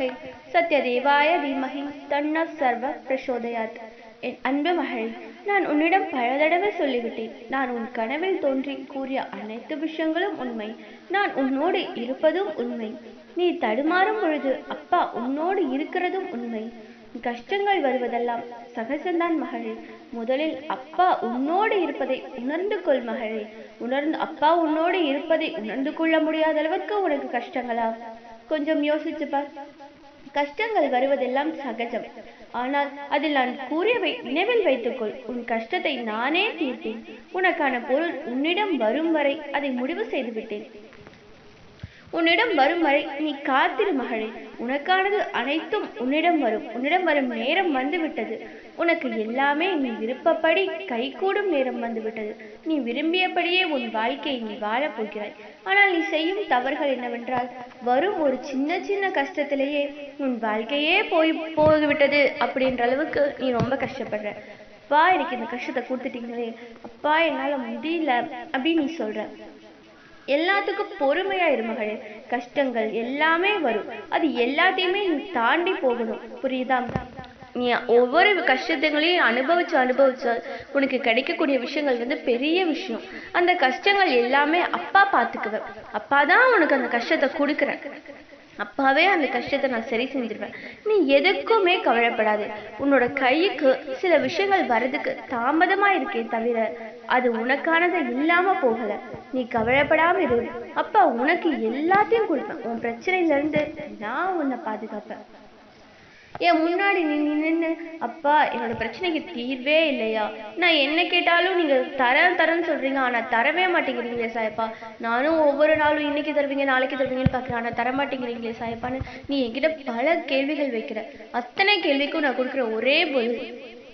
வித்மகை சத்யதேவாய தீமகி தன்ன சர்வ பிரசோதயாத். என் அன்பு மகளே நான் உன்னிடம் பல தடவை சொல்லிவிட்டேன். நான் உன் கனவில் தோன்றி கூறிய அனைத்து விஷயங்களும் உண்மை. நான் உன்னோடு இருப்பதும் உண்மை. நீ தடுமாறும் பொழுது அப்பா உன்னோடு இருக்கிறதும் உண்மை. கஷ்டங்கள் வருவதெல்லாம் சகசந்தான் மகளே. முதலில் அப்பா உன்னோடு இருப்பதை உணர்ந்து கொள் மகளே. உணர்ந்து அப்பா உன்னோடு இருப்பதை உணர்ந்து கொள்ள முடியாத அளவுக்கு உனக்கு கஷ்டங்களா? கொஞ்சம் யோசிச்சு பார் கஷ்டங்கள் வருவதெல்லாம் சகஜம். ஆனால் அதில் நான் கூறியவை நினைவில் வைத்துக்கொள். உன் கஷ்டத்தை நானே தீர்த்தேன் உனக்கான பொருள் உன்னிடம் வரும் வரை அதை முடிவு செய்து விட்டேன் உன்னிடம் வரும் வரை நீ காத்திரு மகளே. உனக்கானது அனைத்தும் உன்னிடம் வரும். உன்னிடம் வரும் நேரம் வந்துவிட்டது. உனக்கு எல்லாமே நீ விருப்பப்படி கைகூடும் நேரம் வந்துவிட்டது. நீ விரும்பியபடியே உன் வாழ்க்கையை நீ வாழப் போகிறாய். ஆனால் நீ செய்யும் தவறுகள் என்னவென்றால் வரும் ஒரு சின்ன சின்ன கஷ்டத்திலேயே உன் வாழ்க்கையே போய் போய்விட்டது அப்படின்ற அளவுக்கு நீ ரொம்ப கஷ்டப்படுற. அப்பா எனக்கு இந்த கஷ்டத்தை கொடுத்துட்டீங்களே. அப்பா என்னால் முடியல அப்படின்னு நீ சொல்கிற எல்லாத்துக்கும் பொறுமையா இரு மகளே. கஷ்டங்கள் எல்லாமே வரும். அது எல்லாத்தையுமே நீ தாண்டி போகணும். புரியுதா? நீ ஒவ்வொரு கஷ்டத்தைகளையும் அனுபவிச்சு அனுபவிச்சு உனக்கு கிடைக்கக்கூடிய விஷயங்கள் வந்து பெரிய விஷயம். அந்த கஷ்டங்கள் எல்லாமே அப்பா பார்த்துக்குவேன். அப்பா தான் உனக்கு அந்த கஷ்டத்தை கொடுக்குறேன் அப்பாவே அந்த கஷ்டத்தை நான் சரி செஞ்சிருவேன். நீ எதுக்குமே கவலைப்படாது. உன்னோட கைக்கு சில விஷயங்கள் வர்றதுக்கு தாமதமா இருக்கே தவிர அது உனக்கானதை இல்லாம போகல. நீ கவலைப்படாம இரு. அப்பா உனக்கு எல்லாத்தையும் கொடுப்பேன். உன் பிரச்சனையில இருந்து நான் உன்னை பாதுகாப்பேன். என் முன்னாடி நீ நின்று அப்பா என்னோட பிரச்சனைக்கு தீர்வே இல்லையா? நான் என்ன கேட்டாலும் நீங்க தரேன் தரேன்னு சொல்றீங்க. ஆனா தரவே மாட்டேங்கிறீங்களே சாயப்பா. நானும் ஒவ்வொரு நாளும் இன்னைக்கு தருவீங்க நாளைக்கு தருவீங்கன்னு பாக்குறேன். ஆனா தர மாட்டேங்கிறீங்களே சாயப்பான்னு நீ என்கிட்ட பல கேள்விகள் வைக்கிற. அத்தனை கேள்விக்கும் நான் கொடுக்குற ஒரே பதில்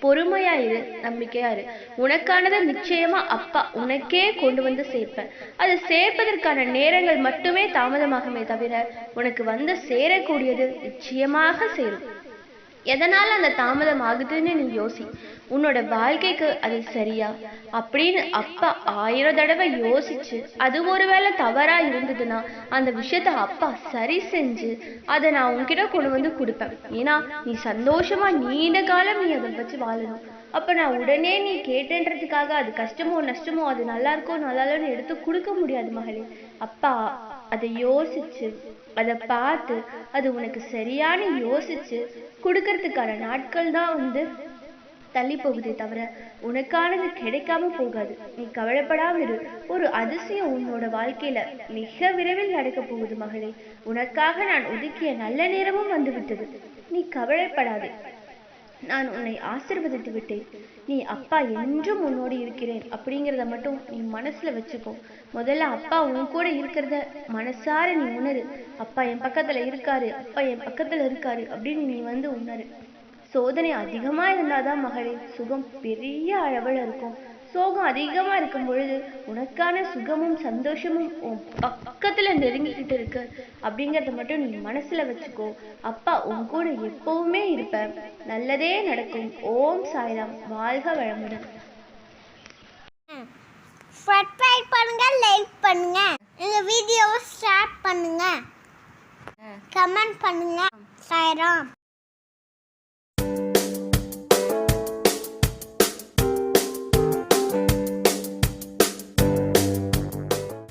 பொறுமையா இரு நம்பிக்கையா இரு. உனக்கானதை நிச்சயமா அப்பா உனக்கே கொண்டு வந்து சேர்ப்பேன். அது சேர்ப்பதற்கான நேரங்கள் மட்டுமே தாமதமாகுமே தவிர உனக்கு வந்து சேரக்கூடியது நிச்சயமாக சேரும். எதனால் அந்த தாமதம் ஆகுதுன்னு நீ யோசி. உன்னோட வாழ்க்கைக்கு அது சரியா? அப்படின்னு அப்பா ஆயிரம் தடவை யோசிச்சு அது ஒருவேளை தவறா இருந்ததுன்னா அந்த விஷயத்த அப்பா சரி செஞ்சு அதை நான் உன்கிட்ட கொண்டு வந்து கொடுப்பேன். ஏன்னா நீ சந்தோஷமா நீண்ட காலம் நீ அதை வச்சு வாழணும். அப்ப நான் உடனே நீ கேட்டேன்றதுக்காக அது கஷ்டமோ நஷ்டமோ அது நல்லா இருக்கோ நல்லா இல்லைன்னு எடுத்து கொடுக்க முடியாது மகளே. அப்பா அதை யோசிச்சு அதை பார்த்து அது உனக்கு சரியான யோசிச்சு கொடுக்கறதுக்கான நாட்கள் தான் வந்து தள்ளி போகுதே தவிர உனக்கானது கிடைக்காம போகாது. நீ கவலைப்படாம இரு. ஒரு அதிசயம் உன்னோட வாழ்க்கையில மிக விரைவில் நடக்க போகுது மகளே. உனக்காக நான் ஒதுக்கிய நல்ல நேரமும் வந்து விட்டது நீ கவலைப்படாதே. நான் உன்னை ஆசிர்வதித்து விட்டேன். நீ அப்பா என்றும் உன்னோடு இருக்கிறேன். அப்படிங்கிறத மட்டும் நீ மனசுல வச்சுக்கோ. முதல்ல அப்பா உன் கூட இருக்கிறத மனசார நீ உணரு. அப்பா என் பக்கத்துல இருக்காரு. அப்பா என் பக்கத்துல இருக்காரு அப்படின்னு நீ வந்து உணரு. சோதனை அதிகமா இருந்தாதான் மகளே சுகம் பெரிய அளவுல இருக்கும். சோகம் அதிகமாக இருக்கும் பொழுது உனக்கான சுகமும் சந்தோஷமும் உன் பக்கத்தில் நெருங்கிக்கிட்டு இருக்கு. அப்படிங்கிறத மட்டும் நீ மனசில் வச்சுக்கோ. அப்பா உன் கூட எப்பவுமே இருப்பேன். நல்லதே நடக்கும். ஓம் சாய்ராம். வாழ்க வளமுடன். சப்ஸ்கிரைப் பண்ணுங்க லைக் பண்ணுங்க. எங்க வீடியோவை ஷேர் பண்ணுங்க. கமெண்ட் பண்ணுங்க. சாய்ராம்.